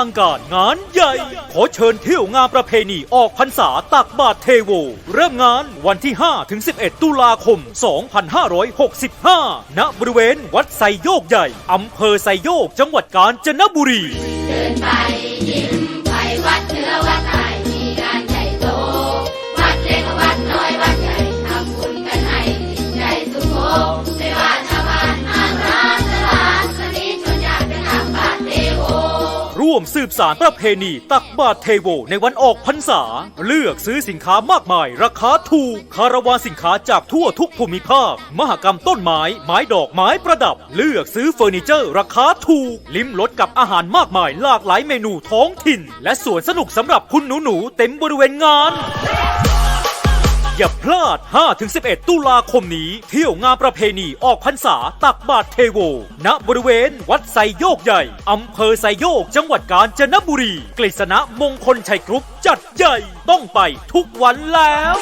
ลังการงานใหญ่ ขอเชิญเที่ยวงานประเพณีออกพรรษาตักบาตรเทโว เริ่มงานวันที่ 5 ถึง 11 ตุลาคม 2565 ณ บริเวณวัดไซโยกใหญ่ อำเภอไซโยก จังหวัดกาญจนบุรี เดินไปยิ้ม ร่วมสืบสารประเพณี ตักบาตรเทโวในวันออกพรรษา เลือกซื้อสินค้ามากมาย ราคาถูก คาราวานสินค้าจากทั่วทุกภูมิภาค มหกรรมต้นไม้ ไม้ดอกไม้ประดับ เลือกซื้อเฟอร์นิเจอร์ราคาถูก ลิ้มรสกับอาหารมากมาย หลากหลายเมนูท้องถิ่น และสวนสนุกสำหรับคุณหนูๆเต็มบริเวณงาน อย่าพลาด 5-11 ตุลาคมนี้ เที่ยวงานประเพณีออกพรรษาตักบาตรเทโว ณ บริเวณ วัดไซโยกใหญ่ อำเภอไซโยก จังหวัดกาญจนบุรี กฤษณะมงคลชัยกรุ๊ปจัดใหญ่ ต้องไปทุกวันแล้ว